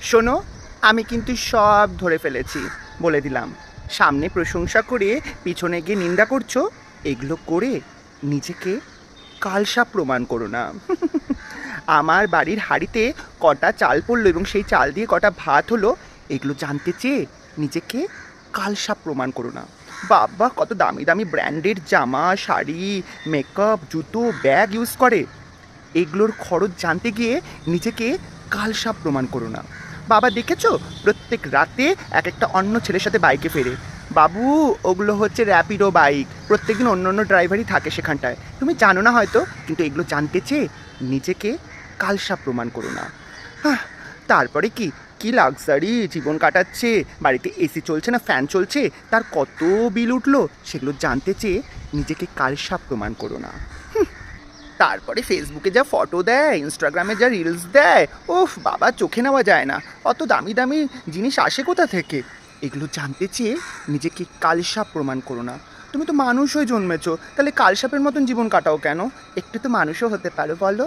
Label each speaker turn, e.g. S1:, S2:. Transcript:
S1: শোনো, আমি কিন্তু সব ধরে ফেলেছি, বলে দিলাম। সামনে প্রশংসা করে পিছনে গিয়ে নিন্দা করছ, এগুলো করে নিজেকে কালসা প্রমাণ করো না। আমার বাড়ির হাড়িতে কটা চাল পড়ল এবং সেই চাল দিয়ে কটা ভাত হলো, এগুলো জানতে চেয়ে নিজেকে কালসাপ প্রমাণ করো না। বাবা, কত দামি দামি ব্র্যান্ডের জামা, শাড়ি মেকআপ জুতো ব্যাগ ইউজ করে। এগুলোর খরচ জানতে গিয়ে নিজেকে কালসাপ প্রমাণ করো না। বাবা দেখেছ? প্রত্যেক রাতে এক একটা অন্য ছেলের সাথে বাইকে ফেরে। বাবু ওগুলো হচ্ছে র্যাপিডো বাইক প্রত্যেকদিন অন্য অন্য ড্রাইভারই থাকে সেখানটায়। তুমি জানো না হয়তো কিন্তু এগুলো জানতে চেয়ে নিজেকে কালসাপ প্রমাণ করো না। হাহ, তারপরে কি? কি লাক্সারি জীবন কাটাচ্ছে? বাড়িতে এসি চলছে না ফ্যান চলছে? তার কত বিল উঠল? সেগুলো জানতে চেয়ে নিজেকে কালসাপ প্রমাণ করো না। তারপরে ফেসবুকে যা ফটো দেয় ইনস্টাগ্রামে যা রিলস দেয় ওফ বাবা, চোখে নেওয়া যায় না। অত দামি দামি জিনিস আসে কোথা থেকে? এগুলো জানতে চেয়ে নিজেকে কালসাপ প্রমাণ করো না। তুমি তো মানুষ হয়ে জন্মেছো, তাহলে কালসাপের মতন জীবন কাটাও কেন? একটু তো মানুষও হতে পারো, বলো।